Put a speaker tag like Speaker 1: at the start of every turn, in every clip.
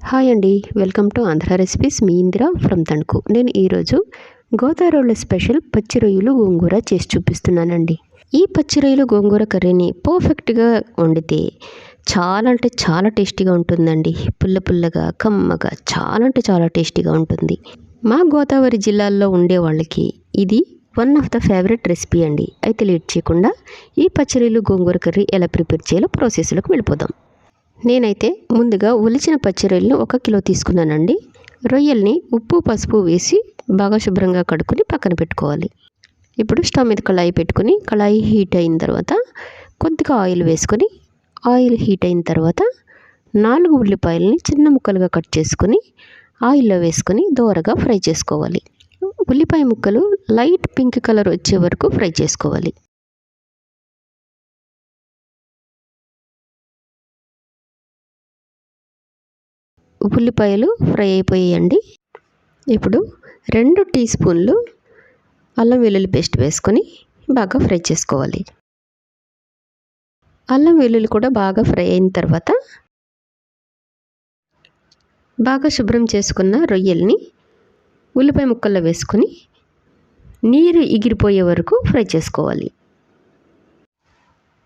Speaker 1: Hi అండి welcome to Andhra recipes మీ Indira from Tanuku నేను ఈరోజు గోదావరిలో స్పెషల్ పచ్చి రొయ్యలు గోంగూర చేసి చూపిస్తున్నానండి. ఈ పచ్చి రొయ్యలు గోంగూర కర్రీని పర్ఫెక్ట్గా వండితే చాలా అంటే చాలా టేస్టీగా ఉంటుందండి. పుల్ల పుల్లగా కమ్మగా చాలా అంటే చాలా టేస్టీగా ఉంటుంది. మా గోదావరి జిల్లాల్లో ఉండే వాళ్ళకి ఇది one of the favourite recipe అండి. అయితే లేట్ చేయకుండా ఈ పచ్చరీలు గోంగూర కర్రీ ఎలా ప్రిపేర్ చేయాలో ప్రాసెస్లోకి వెళ్ళిపోదాం. నేనైతే ముందుగా ఒలిచిన పచ్చి రొయ్యలను ఒక కిలో తీసుకున్నానండి. రొయ్యల్ని ఉప్పు పసుపు వేసి బాగా శుభ్రంగా కడుక్కొని పక్కన పెట్టుకోవాలి. ఇప్పుడు స్టవ్ మీద కళాయి పెట్టుకొని కళాయి హీట్ అయిన తర్వాత కొద్దిగా ఆయిల్ వేసుకొని ఆయిల్ హీట్ అయిన తర్వాత నాలుగు ఉల్లిపాయలని చిన్న ముక్కలుగా కట్ చేసుకొని ఆయిల్లో వేసుకొని దోరగా ఫ్రై చేసుకోవాలి. ఉల్లిపాయ ముక్కలు లైట్ పింక్ కలర్ వచ్చే వరకు ఫ్రై చేసుకోవాలి. ఉల్లిపాయలు ఫ్రై అయిపోయాయండి. ఇప్పుడు రెండు టీ స్పూన్లు అల్లం వెల్లుల్లి పేస్ట్ వేసుకొని బాగా ఫ్రై చేసుకోవాలి. అల్లం వెల్లుల్లి కూడా బాగా ఫ్రై అయిన తర్వాత బాగా శుభ్రం చేసుకున్న రొయ్యల్ని ఉల్లిపాయ ముక్కల్లో వేసుకొని నీరు ఎగిరిపోయే వరకు ఫ్రై చేసుకోవాలి.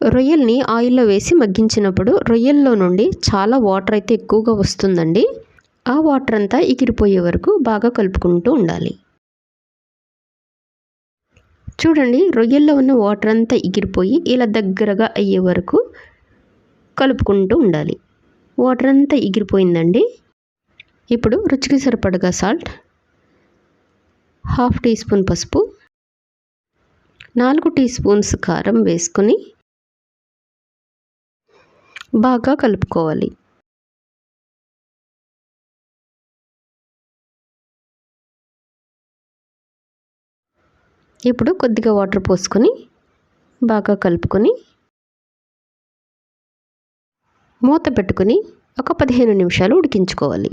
Speaker 1: రొయ్యల్ని ఆయిల్లో వేసి మగ్గించినప్పుడు రొయ్యల్లో నుండి చాలా వాటర్ అయితే ఎక్కువగా వస్తుందండి. ఆ వాటర్ అంతా ఎగిరిపోయే వరకు బాగా కలుపుకుంటూ ఉండాలి. చూడండి రొయ్యల్లో ఉన్న వాటర్ అంతా ఎగిరిపోయి ఇలా దగ్గరగా అయ్యే వరకు కలుపుకుంటూ ఉండాలి. వాటర్ అంతా ఎగిరిపోయిందండి. ఇప్పుడు రుచికి సరిపడగా సాల్ట్ హాఫ్ టీ స్పూన్ పసుపు నాలుగు టీ స్పూన్స్ కారం వేసుకొని బాగా కలుపుకోవాలి. ఇప్పుడు కొద్దిగా వాటర్ పోసుకొని బాగా కలుపుకొని మూత పెట్టుకొని ఒక పదిహేను నిమిషాలు ఉడికించుకోవాలి.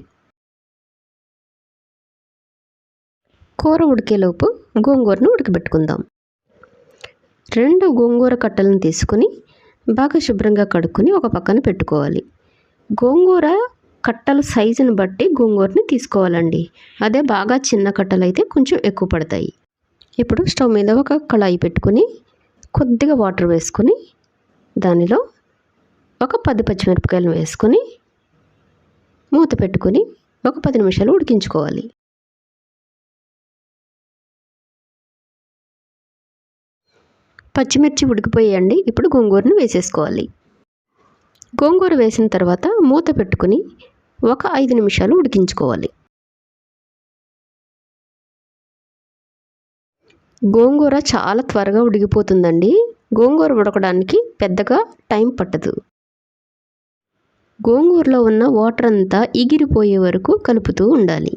Speaker 1: కూర ఉడికేలోపు గోంగూరను ఉడకబెట్టుకుందాం. రెండు గోంగూర కట్టలను తీసుకొని బాగా శుభ్రంగా కడుక్కొని ఒక పక్కన పెట్టుకోవాలి. గోంగూర కట్టల సైజుని బట్టి గోంగూరని తీసుకోవాలండి. అదే బాగా చిన్న కట్టలు అయితే కొంచెం ఎక్కువ పడతాయి. ఇప్పుడు స్టవ్ మీద ఒక కళాయి పెట్టుకొని కొద్దిగా వాటర్ వేసుకొని దానిలో ఒక పది పచ్చిమిరపకాయలు వేసుకొని మూత పెట్టుకొని ఒక పది నిమిషాలు ఉడికించుకోవాలి. పచ్చిమిర్చి ఉడికిపోయాయండి. ఇప్పుడు గోంగూరను వేసేసుకోవాలి. గోంగూర వేసిన తర్వాత మూత పెట్టుకుని ఒక ఐదు నిమిషాలు ఉడికించుకోవాలి. గోంగూర చాలా త్వరగా ఉడికిపోతుందండి. గోంగూర ఉడకడానికి పెద్దగా టైం పట్టదు. గోంగూరలో ఉన్న వాటర్ అంతా ఎగిరిపోయే వరకు కలుపుతూ ఉండాలి.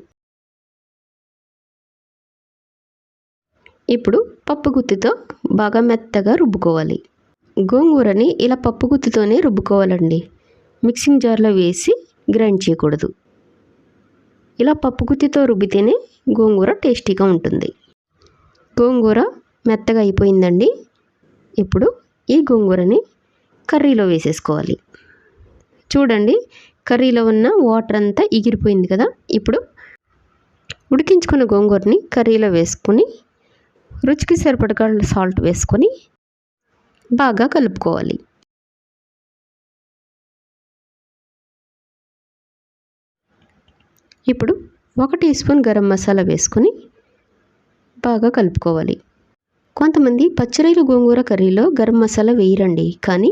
Speaker 1: ఇప్పుడు పప్పు గుత్తితో బాగా మెత్తగా రుబ్బుకోవాలి. గోంగూరని ఇలా పప్పు గుత్తితోనే రుబ్బుకోవాలండి. మిక్సింగ్ జార్లో వేసి గ్రైండ్ చేయకూడదు. ఇలా పప్పు గుత్తితో రుబ్బితేనే గోంగూర టేస్టీగా ఉంటుంది. గోంగూర మెత్తగా అయిపోయిందండి. ఇప్పుడు ఈ గోంగూరని కర్రీలో వేసేసుకోవాలి. చూడండి కర్రీలో ఉన్న వాటర్ అంతా ఎగిరిపోయింది కదా? ఇప్పుడు ఉడికించుకున్న గోంగూరని కర్రీలో వేసుకొని రుచికి సరిపడగా సాల్ట్ వేసుకొని బాగా కలుపుకోవాలి. ఇప్పుడు ఒక టీ స్పూన్ గరం మసాలా వేసుకొని బాగా కలుపుకోవాలి. కొంతమంది పచ్చిరొయ్యలు గోంగూర కర్రీలో గరం మసాలా వేయరండి కానీ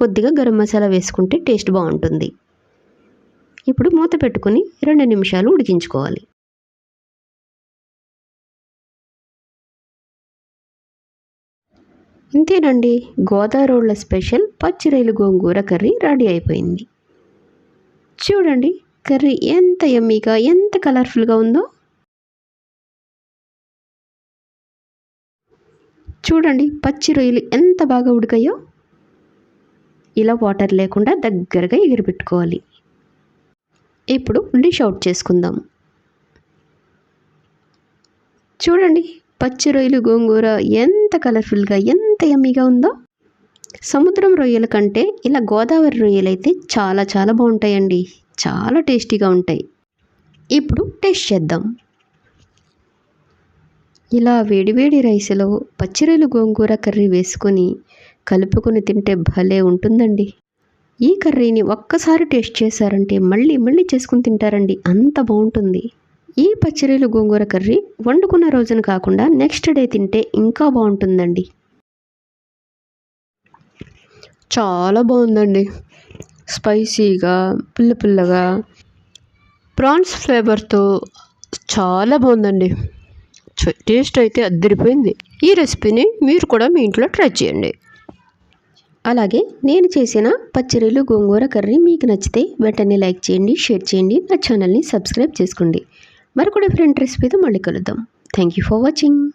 Speaker 1: కొద్దిగా గరం మసాలా వేసుకుంటే టేస్ట్ బాగుంటుంది. ఇప్పుడు మూత పెట్టుకొని రెండు నిమిషాలు ఉడికించుకోవాలి. ఇంతేనండి. గోదావరిలో స్పెషల్ పచ్చిరైలు గోంగూర కర్రీ రెడీ అయిపోయింది. చూడండి కర్రీ ఎంత ఎమ్మీగా ఎంత కలర్ఫుల్గా ఉందో. చూడండి పచ్చి రొయ్యలు ఎంత బాగా ఉడికాయో. ఇలా వాటర్ లేకుండా దగ్గరగా ఎగిరిపెట్టుకోవాలి. ఇప్పుడు డిష్ అవుట్ చేసుకుందాం. చూడండి పచ్చి రొయ్యలు గోంగూర ఎంత కలర్ఫుల్గా ఎంత యమ్మీగా ఉందో సముద్రం రొయ్యల కంటే ఇలా గోదావరి రొయ్యలు అయితే చాలా చాలా బాగుంటాయండి. చాలా టేస్టీగా ఉంటాయి. ఇప్పుడు టేస్ట్ చేద్దాం. ఇలా వేడివేడి రైస్లో పచ్చిరొయ్యలు గోంగూర కర్రీ వేసుకొని కలుపుకొని తింటే భలే ఉంటుందండి. ఈ కర్రీని ఒక్కసారి టేస్ట్ చేశారంటే మళ్ళీ మళ్ళీ చేసుకుని తింటారండి. అంత బాగుంటుంది. ఈ పచ్చిరొయ్యలు గోంగూర కర్రీ వండుకున్న రోజున కాకుండా నెక్స్ట్ డే తింటే ఇంకా బాగుంటుందండి. చాలా బాగుందండి. స్పైసీగా పుల్ల పుల్లగా ప్రాన్స్ ఫ్లేవర్తో చాలా బాగుందండి. టేస్ట్ అయితే అద్దరిపోయింది. ఈ రెసిపీని మీరు కూడా మీ ఇంట్లో ట్రై చేయండి. అలాగే నేను చేసిన పచ్చిరొయ్యలు గోంగూర కర్రీ మీకు నచ్చితే వెంటనే లైక్ చేయండి షేర్ చేయండి నా ఛానల్ని సబ్స్క్రైబ్ చేసుకోండి. మరొక డిఫరెంట్ రెసిపీతో మళ్ళీ కలుద్దాం. Thank you for watching